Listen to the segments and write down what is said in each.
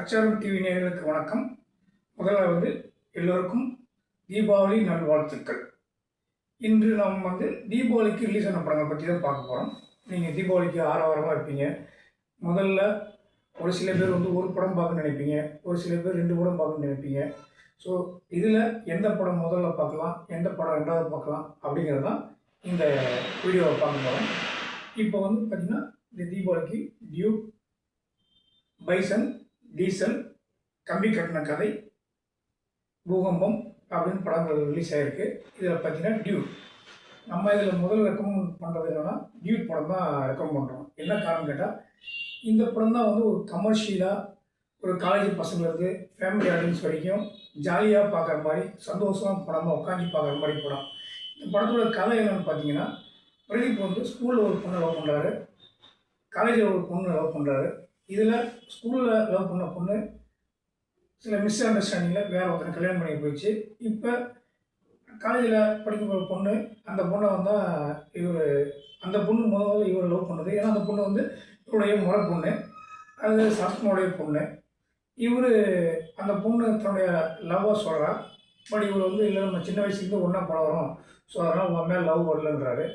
அச்சாரம் டிவி நேர்களுக்கு வணக்கம். முதலாவது எல்லோருக்கும் தீபாவளி நல்வாழ்த்துக்கள். இன்று நாம் வந்து தீபாவளிக்கு ரிலீஸ் ஆன படங்கள் பற்றி தான் பார்க்க போகிறோம் நீங்கள் தீபாவளிக்கு ஆரவாரமாக இருப்பீங்க. முதல்ல ஒரு சில பேர் வந்து ஒரு படம் பார்க்க நினைப்பீங்க. ஒரு சில பேர் ரெண்டு படம் பார்க்க நினைப்பீங்க. ஸோ இதில் எந்த படம் முதல்ல பார்க்கலாம்? எந்த படம் ரெண்டாவது பார்க்கலாம்? அப்படிங்கிறது தான் இந்த வீடியோவை பார்க்க போகிறோம் இப்போ வந்து பார்த்திங்கன்னா இந்த தீபாவளிக்கு டியூ பைசன் டீசல் கம்பி கட்டின கதை பூகம்பம் அப்படின்னு படங்கள் ரிலீஸ் ஆகிருக்கு இதில் பார்த்தீங்கன்னா டியூட். நம்ம இதில் முதல் ரெக்கமெண்ட் பண்ணுறது என்னென்னா டியூட் படம் தான் ரெக்கமெண்ட் பண்ணுறோம் என்ன காரணம் கேட்டால் இந்த படம் தான் வந்து ஒரு கமர்ஷியலாக ஒரு காலேஜ் பசங்களுக்கு ஃபேமிலி ஆடியன்ஸ் வரைக்கும் ஜாலியாக பார்க்குற மாதிரி சந்தோஷமாக படமாக உட்காந்து பார்க்குற மாதிரி படம். இந்த படத்தோட கதை என்னென்னு பார்த்தீங்கன்னா பிரதீப் வந்து ஸ்கூலில் ஒரு பொண்ணை லவ் பண்ணுறாரு காலேஜில் ஒரு பொண்ணு லவ் பண்ணுறாரு இதில் ஸ்கூலில் லவ் பண்ண பொண்ணு சில மிஸ் அண்டர்ஸ்டாண்டிங்கில் வேறு ஒருத்தனை கல்யாணம் பண்ணி போயிடுச்சு. இப்போ காலேஜில் படிக்க போகிற பொண்ணு அந்த பொண்ணை வந்தால் இவர் அந்த பொண்ணு முதல்ல இவர் லவ் பண்ணுது ஏன்னா அந்த பொண்ணு வந்து இவருடைய முறை பொண்ணு. அது சரத்மனுடைய பொண்ணு. இவர் அந்த பொண்ணு தன்னுடைய லவ்வாக சொல்கிறா பட் இவர் வந்து இல்லை நம்ம சின்ன வயசுலேருந்து ஒன்றா பழகிறோம் ஸோ அதனால் உன் மேலே லவ் வரலன்றாரு.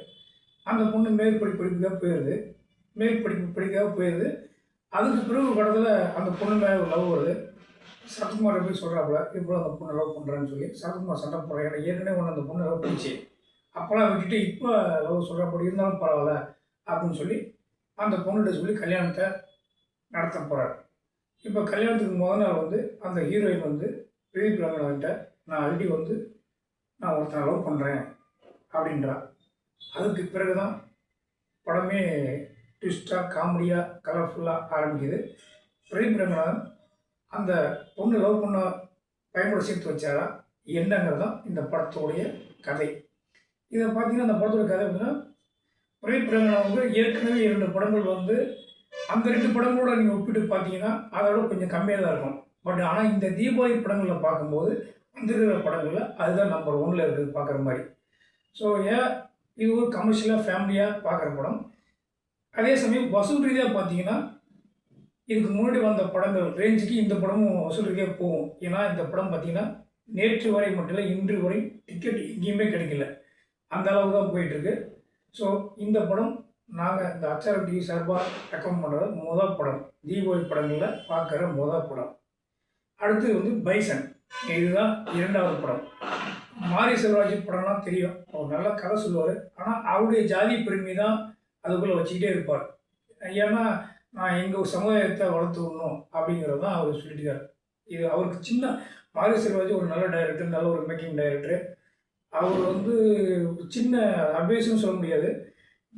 அந்த பொண்ணு மேல் படி படிப்புக்காக போயிடுது மேல் படிப்பு படிக்காக போயிடுது அதுக்கு பிறகு படத்தில் அந்த பொண்ணு மேலே ஒரு லவ் வருது. சரத்குமார் எப்படி சொல்கிறாப்புல இப்போ அந்த பொண்ணு லவ் பண்ணுறான்னு சொல்லி சரத்குமார் சண்டை போடுறேன் ஏன்னா ஏற்கனவே ஒன்று அந்த பொண்ணு லவ் பண்ணிச்சு. அப்போலாம் விட்டுட்டு இப்போ லவ் சொல்கிறப்படி இருந்தாலும் பரவாயில்ல அப்படின்னு சொல்லி அந்த பொண்ணுகிட்ட சொல்லி கல்யாணத்தை நடத்த போகிறார் இப்போ கல்யாணத்துக்கு முத நாள் வந்து அந்த ஹீரோயின் வந்து பிரதீப் ரங்கநாதன்ட்ட நான் ஆல்ரெடி வந்து நான் ஒருத்தனை லவ் பண்ணுறேன் அப்படின்றா. அதுக்கு பிறகு தான் படமே ட்விஸ்ட்டாக காமெடியாக கலர்ஃபுல்லாக ஆரம்பிக்குது. பிரேம் ரங்கநாதன் அந்த பொண்ணு லவ் பண்ண பயன்பட சேர்த்து வச்சாரா? என்னங்கிறது தான் இந்த படத்தோடைய கதை. இதை பார்த்தீங்கன்னா அந்த படத்தோட கதை அப்படின்னா பிரேம் ரங்கநாதன் வந்து ஏற்கனவே இரண்டு படங்கள் வந்து அந்த ரெண்டு படங்களோட நீங்கள் ஒப்பிட்டு பார்த்தீங்கன்னா அதோட கொஞ்சம் கம்மியாக தான் இருக்கும். பட் ஆனால் இந்த தீபாவளி படங்களில் பார்க்கும்போது வந்திருக்கிற படங்களில் அதுதான் நம்பர் ஒன்னில் இருக்குது பார்க்குற மாதிரி. ஸோ ஏன்? இது ஒரு கமர்ஷியலாக ஃபேமிலியாக பார்க்குற படம். அதே சமயம் வசூல் ரீதியாக பார்த்தீங்கன்னா இதுக்கு முன்னாடி வந்த படங்கள் ரேஞ்சுக்கு இந்த படமும் வசூல் ரீதியாக போகும். ஏன்னா இந்த படம் பார்த்தீங்கன்னா நேற்று வரை மட்டும் இல்லை இன்று வரை டிக்கெட் எங்கேயுமே கிடைக்கல. அந்த அளவு தான் போயிட்டுருக்கு. ஸோ இந்த படம் நாங்கள் இந்த அச்சார டிவி சார்பாக ரெக்கமெண்ட் பண்ணுறது மொதல் படம். தீபாவளி படங்களில் பார்க்குற மொதல் படம். அடுத்து வந்து பைசன். இதுதான் இரண்டாவது படம். மாரி செல்வராஜ் படம்லாம் தெரியும். அவர் நல்ல கதை சொல்லுவார். ஆனால் அவருடைய ஜாதி பெருமை தான் அதுக்குள்ளே வச்சுக்கிட்டே இருப்பார். ஏன்னா நான் எங்கள் சமுதாயத்தை வளர்த்து விடணும் அப்படிங்கிறது தான் அவர் சொல்லிட்டுக்கார் இது அவருக்கு சின்ன மாரி செல்வராஜ் ஒரு நல்ல டைரக்டர் நல்ல ஒரு மேக்கிங் டைரக்டர் அவர் வந்து சின்ன அட்வைஸும் சொல்ல முடியாது.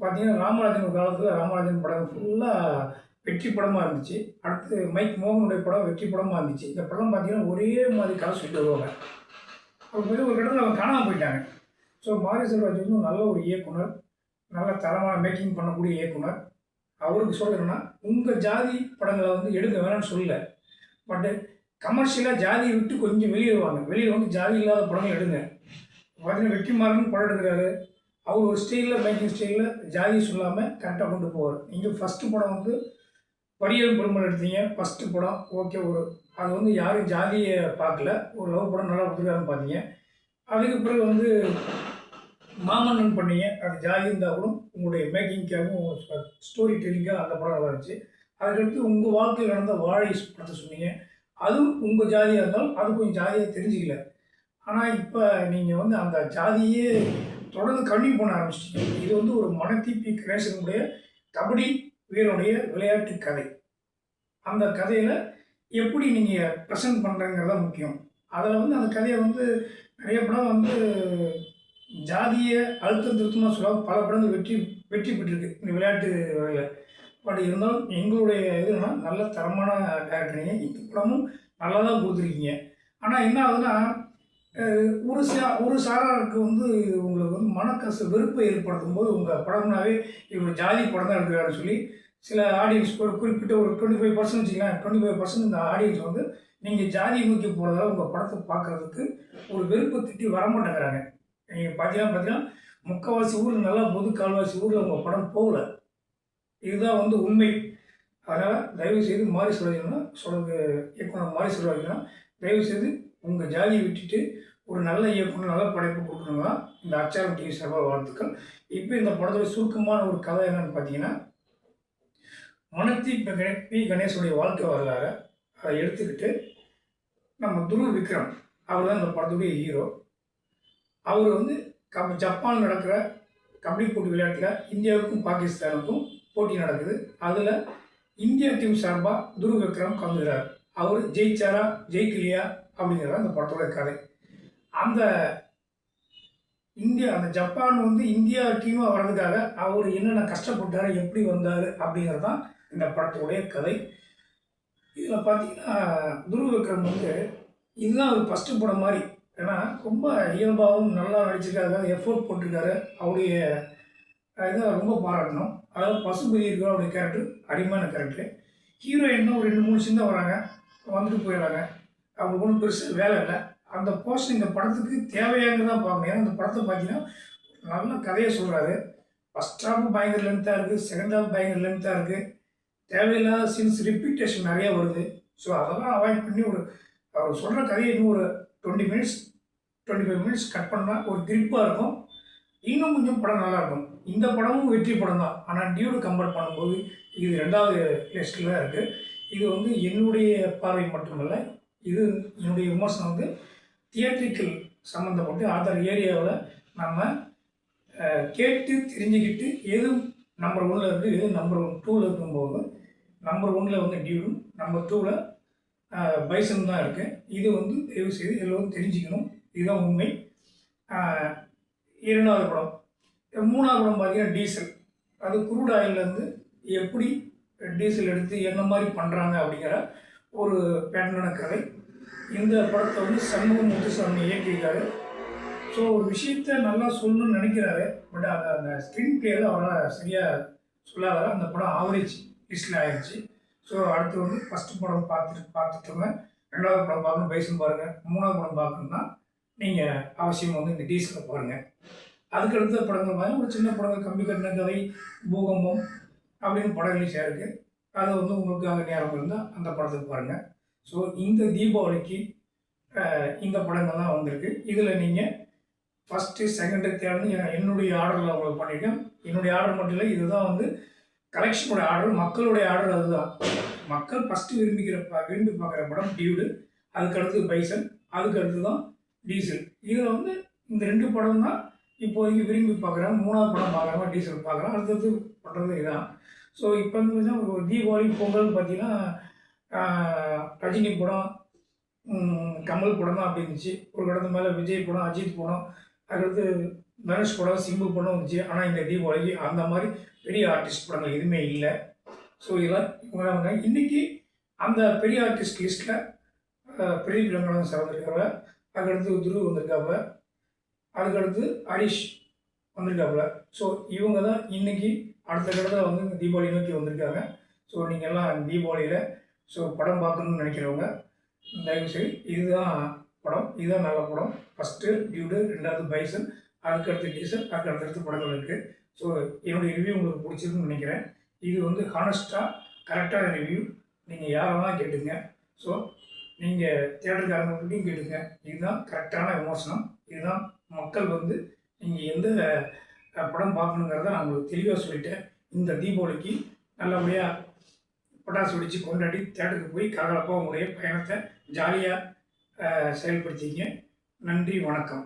பார்த்தீங்கன்னா ராமராஜன் காலத்தில் ராமராஜன் படம் ஃபுல்லாக வெற்றி படமாக இருந்துச்சு. அடுத்து மைக் மோகனுடைய படம் வெற்றி படமாக இருந்துச்சு. இந்த படம் பார்த்தீங்கன்னா ஒரே மாதிரி கதை சொல்லிட்டு வருவாங்க. அவர் போய் ஒரு இடத்துல அவங்க காணாமல் போயிட்டாங்க. ஸோ மாரி செல்வராஜ் வந்து நல்ல ஒரு இயக்குனர். நல்ல தரமான மேக்கிங் பண்ணக்கூடிய இயக்குனர். அவருக்கு சொல்கிறேன்னா உங்கள் ஜாதி படங்களை வந்து எடுக்க வேணாம்னு சொல்லல. பட்டு கமர்ஷியலாக ஜாதியை விட்டு கொஞ்சம் வெளியே வருவாங்க வெளியே வந்து ஜாதி இல்லாத படங்கள் எடுங்க. பார்த்தீங்கன்னா வெற்றிமாறன் படம் எடுக்கிறாரு. அவர் ஒரு ஸ்டைலில் மேக்கிங் ஸ்டைலில் ஜாதி சொல்லாமல் கரெக்டாக கொண்டு போவார். நீங்கள் ஃபஸ்ட்டு படம் வந்து படியல் பெருமாள் எடுத்தீங்க. ஃபஸ்ட்டு படம் ஓகே ஒரு அது வந்து யாரும் ஜாதியை பார்க்கல. ஒரு லவ் படம் நல்லா கொடுத்துருக்காருன்னு பார்த்தீங்க. அதுக்கு பிறகு வந்து மாமன்னன் பண்ணீங்க அது ஜாதி இருந்தாலும் உங்களுடைய மேக்கிங்காகவும் ஸ்டோரி டெல்லிங்காக அந்த படம் நல்லா இருந்துச்சு அதுக்கடுத்து உங்கள் வாழ்க்கையில் நடந்த வாழை படத்தை சொன்னீங்க. அதுவும் உங்கள் ஜாதியாக இருந்தாலும் அது கொஞ்சம் ஜாதியாக தெரிஞ்சிக்கல. ஆனால் இப்போ நீங்கள் வந்து அந்த ஜாதியே தொடர்ந்து கண்டினியூ பண்ண ஆரம்பிச்சிட்டீங்க. இது வந்து ஒரு மனத்திப்பி கணேசனுடைய கபடி வீரனுடைய விளையாட்டு கதை. அந்த கதையில் எப்படி நீங்கள் ப்ரெசன்ட் பண்ணுறங்கிறது முக்கியம். அதில் வந்து அந்த கதையை வந்து நிறைய படம் வந்து ஜாதியை அழுத்தம் திருத்தமாக சொல்லாத பல படங்கள் வெற்றி வெற்றி பெற்றிருக்கு. இந்த விளையாட்டு வகையில். பட் இருந்தாலும் எங்களுடைய இதுனா நல்ல தரமான டேரக்டரிங்க இந்த படமும் நல்லா தான் கொடுத்துருக்கீங்க. ஆனால் என்ன ஆகுதுன்னா ஒரு சா ஒரு சாராருக்கு வந்து உங்களுக்கு வந்து மனக்கசு வெறுப்பை ஏற்படுத்தும் போது உங்கள் படம்னாவே இவங்க ஜாதி படம் தான் எடுக்கிறாருன்னு சொல்லி சில ஆடியன்ஸ் ஒரு குறிப்பிட்ட ஒரு டுவெண்ட்டி ஃபைவ் பர்சன்ட் வச்சுக்கலாம் டுவெண்ட்டி ஃபைவ் பர்சன்ட் இந்த ஆடியன்ஸ் வந்து நீங்கள் ஜாதி நோக்கி போகிறதால உங்கள் படத்தை பார்க்குறதுக்கு ஒரு வெறுப்பு திட்டி வரமாட்டேங்கிறாங்க. நீங்கள் பார்த்தீங்கன்னா பார்த்தீங்கன்னா முக்கால்வாசி ஊரில் நல்லா பொது கால்வாசி ஊரில் உங்கள் படம் போகல. இதுதான் வந்து உண்மை. அதனால் தயவு செய்து மாறி செல்வராஜனா சொல்கிறது இயக்குனர் மாறி சொல்லுவாங்கன்னா தயவு செய்து உங்கள் ஜாதியை விட்டுட்டு ஒரு நல்ல இயக்குனர் நல்ல படைப்பு கொடுக்கணுங்களா இந்த அச்சாரம் டிவி சார்பாக வாழ்த்துக்கள். இப்போ இந்த படத்தோட சுருக்கமான ஒரு கதை என்னன்னு பார்த்தீங்கன்னா மனத்தி பி கணே- பி வாழ்க்கை வரலாறு. அதை எடுத்துக்கிட்டு நம்ம துருவ விக்ரம் அவர் தான் இந்த படத்துடைய ஹீரோ அவர் வந்து கம் ஜப்பான் நடக்கிற கபடி போட்டி விளையாட்டில் இந்தியாவுக்கும் பாகிஸ்தானுக்கும் போட்டி நடக்குது. அதில் இந்திய டீம் சார்பாக துருவ விக்ரம் கலந்துக்கிறார். அவர் ஜெயிச்சாரா ஜெயிக்கலையா அப்படிங்கிறது அந்த படத்தோட கதை. அந்த இந்தியா அந்த ஜப்பான் வந்து இந்தியா டீமாக வர்றதுக்காக அவர் என்னென்ன கஷ்டப்பட்டார் எப்படி வந்தார் அப்படிங்கிறது தான் இந்த படத்துடைய கதை. இதில் பார்த்தீங்கன்னா துருவ விக்ரம் வந்து இதுதான் அவர் ஃபஸ்ட்டு படம் மாதிரி ஏன்னா ரொம்ப இயல்பாகவும் நல்லா நடிச்சிருக்காரு. எஃபோர்ட் போட்டிருக்காரு. அவருடைய இதை ரொம்ப பாராட்டணும். அதாவது பசுபதி இருக்கிற அவருடைய கேரக்டர் அடிமான கேரக்டர் ஹீரோயின்னா ஒரு ரெண்டு மூணு சின்ன வராங்க. வந்துட்டு போயிடுறாங்க. அவங்களுக்கு ஒன்றும் பெருசு வேலை இல்லை. அந்த போஸ்ட் இந்த படத்துக்கு தேவையானது தான் பார்க்கணும். ஏன்னா இந்த படத்தை பார்த்தீங்கன்னா நல்ல கதையை சொல்கிறாரு ஃபஸ்ட் ஹாஃப் பயங்கர லென்த்தாக இருக்குது செகண்ட் ஹாஃப் பயங்கர லென்த்தாக இருக்குது தேவையில்லாத சீன்ஸ் ரிப்பீட்டேஷன் நிறைய வருது. ஸோ அதெல்லாம் அவாய்ட் பண்ணி ஒரு அவர் சொல்கிற கதையை இன்னும் ஒரு twenty minutes twenty five minutes cut பண்ணால் ஒரு கிரிப்பாக இருக்கும். இன்னும் கொஞ்சம் படம் நல்லாயிருக்கும் இந்த படமும் வெற்றி படம் தான். ஆனால் டியூடு கம்பேர் பண்ணும்போது இது ரெண்டாவது லிஸ்ட்டில் தான் இருக்குது இது வந்து என்னுடைய பார்வை மட்டுமல்ல இது என்னுடைய விமர்சனம் வந்து தியேட்ரிக்கல் சம்மந்தப்பட்டு அதர் ஏரியாவில் நம்ம கேட்டு தெரிஞ்சுக்கிட்டு எது நம்பர் ஒன்னில் இருக்குது எது நம்பர் ஒன் டூவில் இருக்கும்போது நம்பர் ஒன்னில் வந்து டியூடும் நம்பர் டூவில் பைசன் தான் இருக்குது இது வந்து தயவு செய்து எல்லோரும் தெரிஞ்சுக்கணும். இதுதான் உண்மை. இரண்டாவது படம். மூணாவது படம் பார்த்தீங்கன்னா டீசல். அது குரூட் ஆயிலேருந்து எப்படி டீசல் எடுத்து என்ன மாதிரி பண்ணுறாங்க அப்படிங்கிற ஒரு பேட்டர்னான கதை. இந்த படத்தை வந்து சண்முகம் முத்துசாமி இயக்கியிருக்காரு. ஸோ ஒரு விஷயத்த நல்லா சொல்லணும்னு நினைக்கிறாரு. பட் அதை அந்த ஸ்க்ரீன் பிளேயில் அவரால் சரியாக சொல்லாதார அந்த படம் ஆவரேஜ் லிஸ்டில் ஆயிடுச்சு ஸோ அடுத்து வந்து ஃபஸ்ட்டு படம் பார்த்துட்டு பார்த்துட்டுங்க. ரெண்டாவது படம் பார்க்கணும் பைசன் பாருங்கள் மூணாவது படம் பார்க்கணுன்னா நீங்கள் அவசியம் வந்து இந்த டீசலை பாருங்கள் அதுக்கு அடுத்த படங்கள் மாதிரி ஒரு சின்ன படங்கள் கம்பி கட்டின கதை பூகம்பம் அப்படின்னு படம் ரிலீஸ் இருக்குது அது வந்து உங்களுக்காக நேரம் இருந்தால் அந்த படத்துக்கு பாருங்கள் ஸோ இந்த தீபாவளிக்கு இந்த படங்கள் தான் வந்திருக்கு. இதில் நீங்கள் ஃபஸ்ட்டு செகண்டு தேர்டுன்னு என்னுடைய ஆர்டரில் உங்களுக்கு பண்ணியிருக்கேன் என்னுடைய ஆர்டர் மட்டும் இல்லை இதுதான் வந்து கலெக்ஷனோட ஆர்டர் மக்களுடைய ஆர்டர் அதுதான். மக்கள் ஃபஸ்ட்டு விரும்பிக்கிற ப- விரும்பி பார்க்குற படம் டியூடு அதுக்கு அடுத்து பைசன் அதுக்கடுத்து தான் டீசல். இதில் வந்து இந்த ரெண்டு படம் தான் இப்போதைக்கு விரும்பி பார்க்குறேன். மூணாவது படம் பார்க்குறவங்க டீசல் பார்க்குறேன் அடுத்தது பண்ணுறது இதுதான் ஸோ இப்போ வந்து பார்த்தீங்கன்னா ஒரு தீபாவளி பொங்கல் பார்த்தீங்கன்னா ரஜினி படம் கமல் படம் தான் அப்படி இருந்துச்சு. ஒரு கடத்து மேலே விஜய் படம் அஜித் படம் அதுக்கடுத்து தனுஷ் படம் சிம்பு படம் வந்துச்சு. ஆனால் இந்த தீபாவளிக்கு அந்த மாதிரி பெரிய ஆர்டிஸ்ட் படங்கள் எதுவுமே இல்லை. ஸோ இதெல்லாம் இவங்க தான் வந்தாங்க. இன்றைக்கி அந்த பெரிய ஆர்டிஸ்ட் லிஸ்ட்டில் பிரதீப் ரங்கநாதன் சார் வந்திருக்காங்க அதுக்கடுத்து துரு வந்திருக்காப்புல. அதுக்கடுத்து ஹரிஷ் வந்திருக்காப்புல. ஸோ இவங்க தான் இன்னைக்கு அடுத்த கடத்தில் வந்து இந்த தீபாவளி நோக்கி வந்திருக்காங்க. ஸோ நீங்கள் எல்லாம் தீபாவளியில் ஸோ படம் பார்க்கணும்னு நினைக்கிறவங்க தயவுசெய்து இதுதான் படம் இதுதான் நல்ல படம். ஃபஸ்ட்டு டியூடு ரெண்டாவது பைசன் அதுக்கடுத்து டீசல் அதுக்கு அடுத்தடுத்து படங்கள் இருக்குது ஸோ என்னுடைய ரிவ்யூ உங்களுக்கு பிடிச்சிருக்குன்னு நினைக்கிறேன். இது வந்து ஹானஸ்ட்டாக கரெக்டான ரிவ்யூ நீங்கள் யாரெல்லாம் கேட்டுங்க. ஸோ நீங்கள் தேட்டருக்காரங்கள்ட்டையும் கேட்டுங்க. இதுதான் கரெக்டான விமர்சனம். இதுதான் மக்கள் வந்து நீங்கள் எந்த படம் பார்க்கணுங்கிறத நான் உங்களுக்கு தெளிவாக சொல்லிட்டேன். இந்த தீபாவளிக்கு நல்லபடியாக பட்டாசு வெடித்து கொண்டாடி தேட்டருக்கு போய் கலகலப்பாக உங்களுடைய பயணத்தை ஜாலியாக செயல்படுத்திங்க நன்றி வணக்கம்.